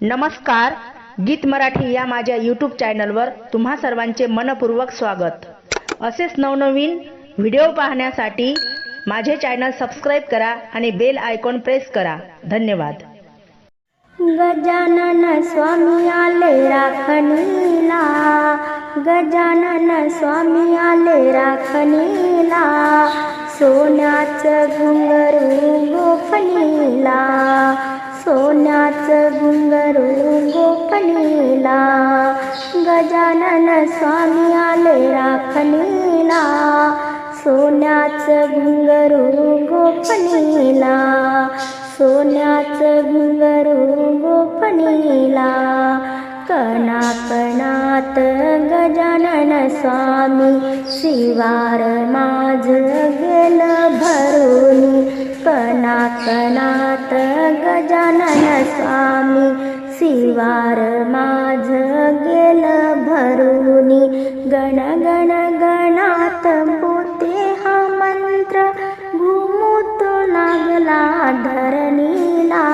नमस्कार गीत मराठी या माझ्या यूट्यूब चॅनलवर तुम्हा सर्वांचे मनपूर्वक स्वागत. असेच नवनवीन व्हिडिओ पाहण्यासाठी माझे चॅनल सबस्क्राईब करा आणि बेल आयकॉन प्रेस करा. धन्यवाद. गजानन स्वामी आले राखणीला. गजानन स्वामी आले राखणीला. सोन्याचं घुंगरू गोफणीला सोन्याचं घुंगरू गोपनीला गजानन स्वामी आले राखणीला. सोन्याचं घुंगरू गोपनीला सोन्याचं घुंगरू गोपनीला. कणाकणात गजान गजानन स्वामी शिवार माझ गेल भरून कना कनात गजानन स्वामी शिवार माझ गेल भरून गण गण गणात पोते हा मंत्र घुमूतो लागला धरणीला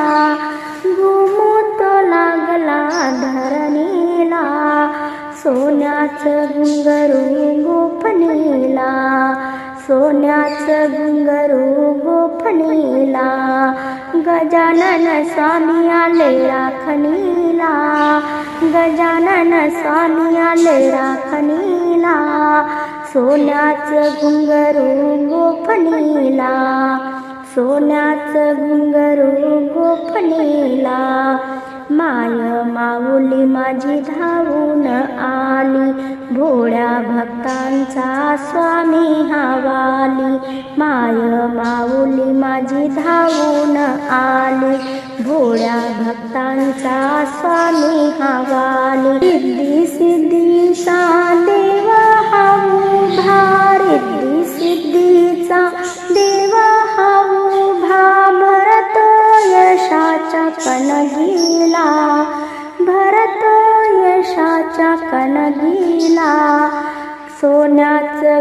घुमूतो लागला धर सोन्याचं घुंगरू गोफणीला सोन्याचं घुंगरू गोफणीला गजानन स्वामी आले राखणीला गजानन स्वामी आले राखणीला सोन्याचं घुंगरू गोफणीला सोन्याचं घुंगरू गोफणीला माय माऊली माझी धावून आली. भोळ्या भक्तांचा स्वामी हवाली. माय माऊली माझी धावून आली. भोळ्या भक्तांचा स्वामी हवाली. सिद्धी सिद्धी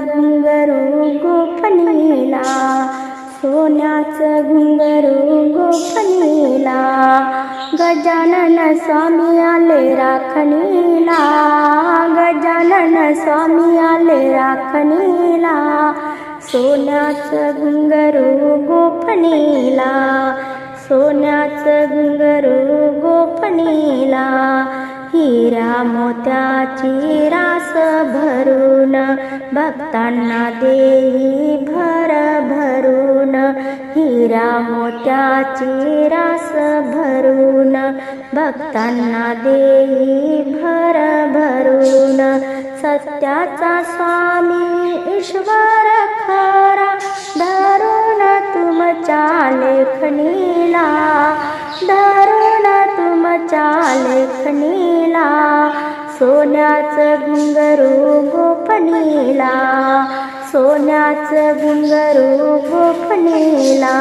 घुंगरू गोपनीला सोन्याचं घुंगरू गोपनीला गजानन स्वामी आले राखणीला गजानन स्वामी आले राखणीला सोन्याचं घुंगरू गोपनीला सोन्याचं घुंगरू गोपनीला हिरा मोत्याची रास भर भक्तांना देई भर भरून हिरा मोत्याची रास भरून. भक्तांना देई भर भरून सत्याचा स्वामी ईश्वर खरा धरून तुमच्या लेखणीला धरून तुमच्या लेखणीला. सोन्याचं घुंगरू गोपनीला सोन्याचं घुंगरू गोफणीला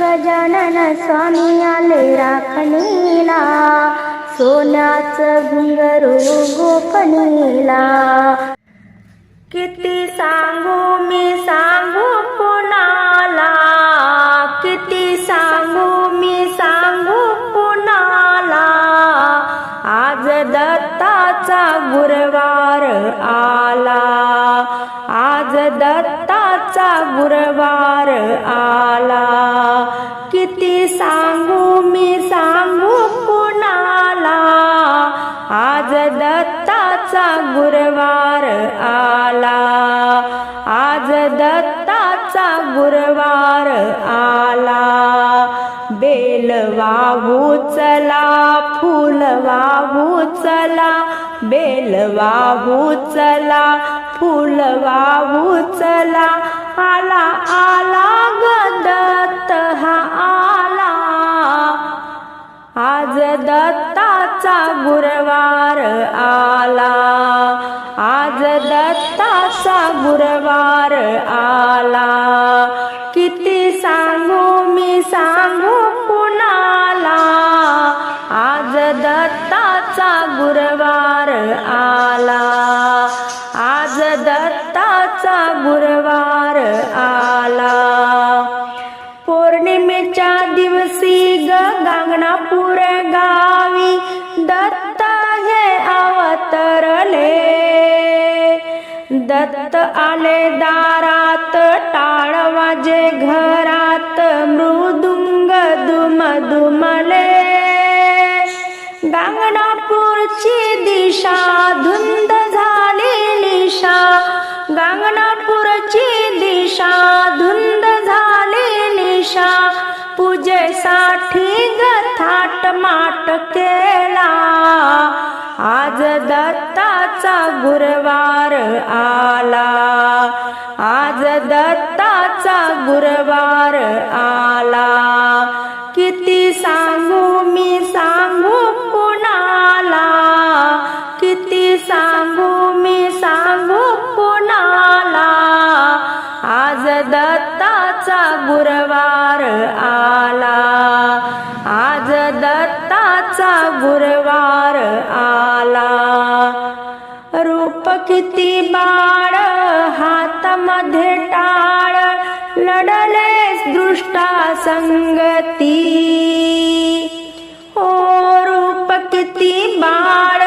गजानन स्वामी आले राखणीला सोन्याचं घुंगरू गोफणीला किती सांगू मी सांग आज दत्ताचा गुरुवार आला. आज दत्ताचा गुरुवार आला. बेल वाहू चला फुल वाहू चला बेल वाहू चला फुल वाहू चला. आला आला ग दत्ताचा गुरुवार आला. आज दत्ताचा गुरुवार आला. किती सांगू मी सांगू कुणाला? आज दत्ताचा गुरुवार आला. आज दत्ताचा गुरुवार दत्त आले दारात टाळ वाजे घरात मृदुंग दुम दुमले गांगणापूरची दिशा धुंद झाली निशा. गांगणापूरची दिशा धुंद झाली निशा. पूजेसाठी गथाट माट केला. आज दत्ता गुरुवार आला. आज दत्ताचा गुरुवार आला. किती सा किती बाळ हातामध्ये टाळ लढले दृष्टा संगती. हो रूप किती बाळ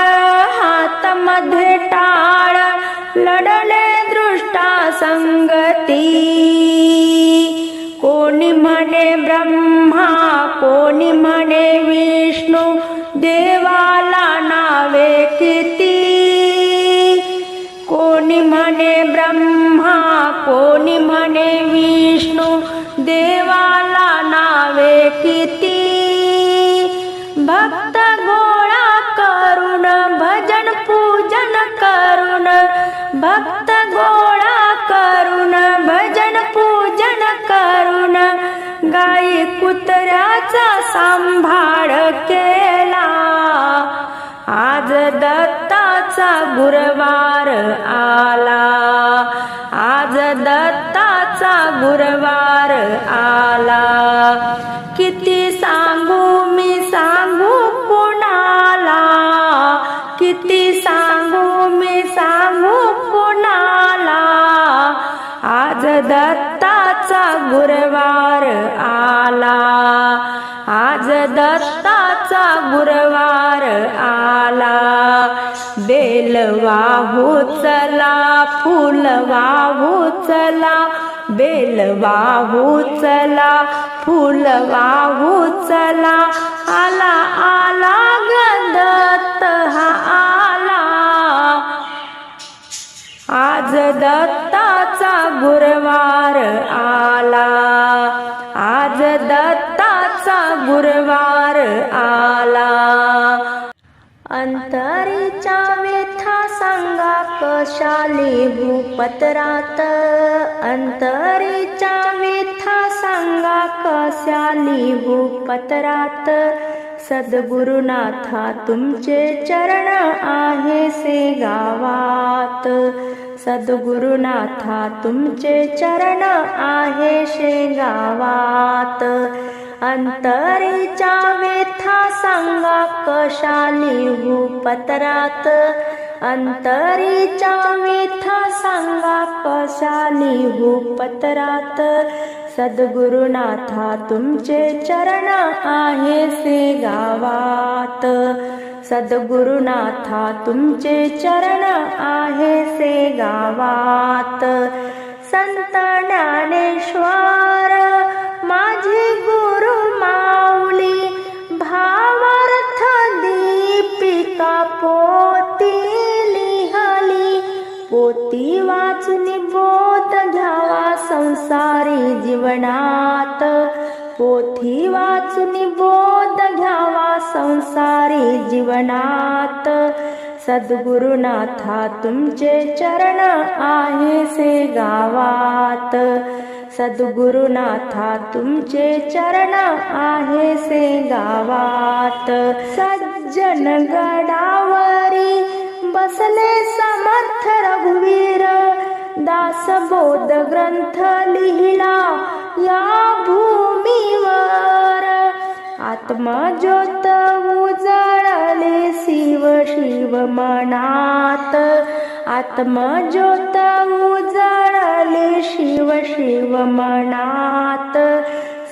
हातामध्ये टाळ लढले दृष्टा संगती. कोणी म्हणे ब्रह्मा कोणी म्हणे ब्रह्मा कोणी म्हणे विष्णू? देवाला नावे किती? भक्त गोळा करून भजन पूजन करून भक्त गोळा करून भजन पूजन करून गाई कुत्र्याचा सांभाळ केला. आज असा गुरुवार आला. आज दत्ताचा गुरुवार आला. किती सांगू मी सांगू कुणाला? किती सांगू मी सांगू कुणाला? आज दत्ताचा गुरुवार आला. आज दत्ता वाहू चला फुल वाहू चला बेल वाहू चला फुल वाहू चला आला आला गदत्त हा आला. आज दत्ताचा गुरुवार आला. आज दत्ताचा गुरुवार सांगा कशाली भूपत्रात अंतरीच्या व्यथा सांगा कशाली भूपत्रात सद्गुरुनाथा तुमचे चरण आहे से गावात. सद्गुरुनाथा तुमचे चरण आहे शे गावात. अंतरीच्या व्यथा सांगा कशाली पत्रात अंतरीच्या मिथा सांगा कशाली पत्रात सद्गुरुनाथा तुमचे चरण आहे से गावात. सद्गुरुनाथा तुमचे चरण आहे से गावात. संत ज्ञाने जीवनात सद्गुरुनाथा तुमचे चरण आहे से गावात. सद्गुरुनाथा तुमचे चरण आहे से गावात. सज्जन गडावरी बसले समर्थ रघुवीर. दासबोध ग्रंथ लिहिला या भूमीवर. आत्मा ज्योत उजाळले शिव शिव मनात. आत्मज्योत उजाळले शिव शिव मनात.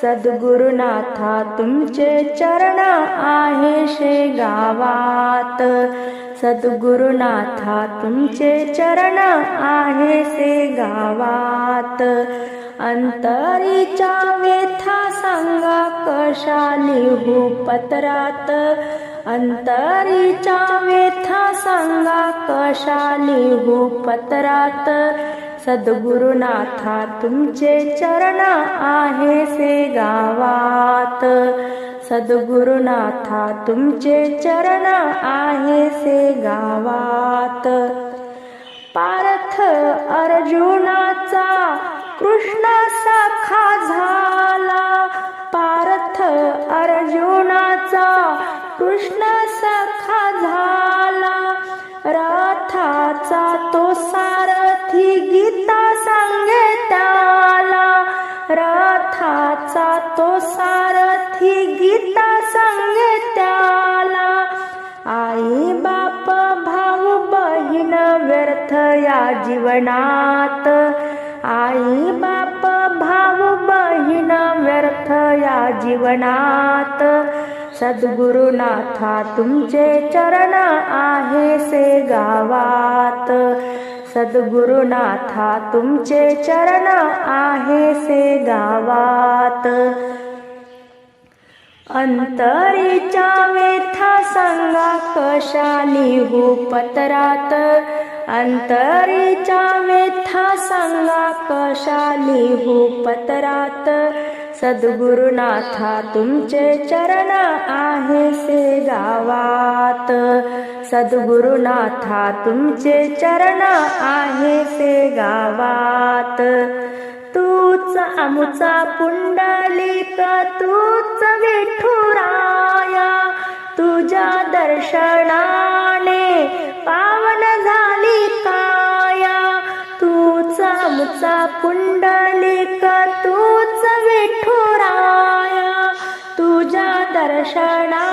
सद्गुरुनाथा तुमचे चरण आहे शे गावात. सद्गुरुनाथा तुमचे चरण आहे से गावात. अंतरीच्या व्यथा सांगा कशा लिहू पत्रात. अंतरीच्या व्यथा सांगा कशा लिहू पत्रात. सद्गुरुनाथा तुमचे चरण आहे से गावात. सद्गुरुनाथा तुमचे चरण आहे से गावात. पार्थ अर्जुनाचा कृष्ण सखा झाला. पार्थ अर्जुनाचा कृष्ण सखा झाला. रथाचा तो सारथी गीता सांगताला. रथाचा तो सारथी गीता सांगताला. आई बाप भाऊ बहीण व्यर्थ या जीवनात. आई बाप भाऊ बहीण व्यर्थ या जीवनात. सद्गुरुनाथा तुमचे चरण आहे से गावात. सद्गुरुनाथा तुमचे चरण आहे से गावात. अंतरीच्या वेथा सांगा कशा लिहू पत्रात. अंतरीच्या वेथा सांगा कशा लिहू पत्रात. सद्गुरुनाथा तुमचे चरण आहे से गावात. सद्गुरुनाथा तुमचे चरण आहे से गावात. तूच आमुचा पुंडलिक तूच विठुराया. तुझ्या दर्शनाने पावन झाली काया. तूच आमुचा पुंडलिक तूच विठुराया. तुझ्या दर्शना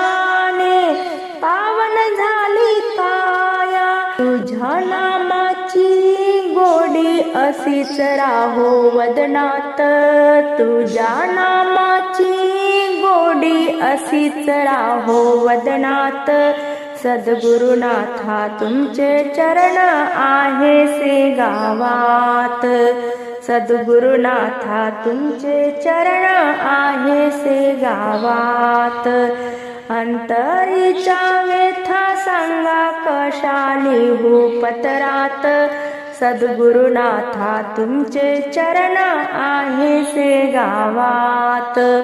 राहो वदनात तुझ्या नामाची गोडी अशीच राहो वदनात सद्गुरुनाथा तुमचे चरण आहे से गावात. सद्गुरुनाथा तुमचे चरण आहे से गावात. अंतरीच्या व्यथा सांगा कशाली हो पत्रात. सद्गुरुनाथा तुमचे चरण आहे से गावात.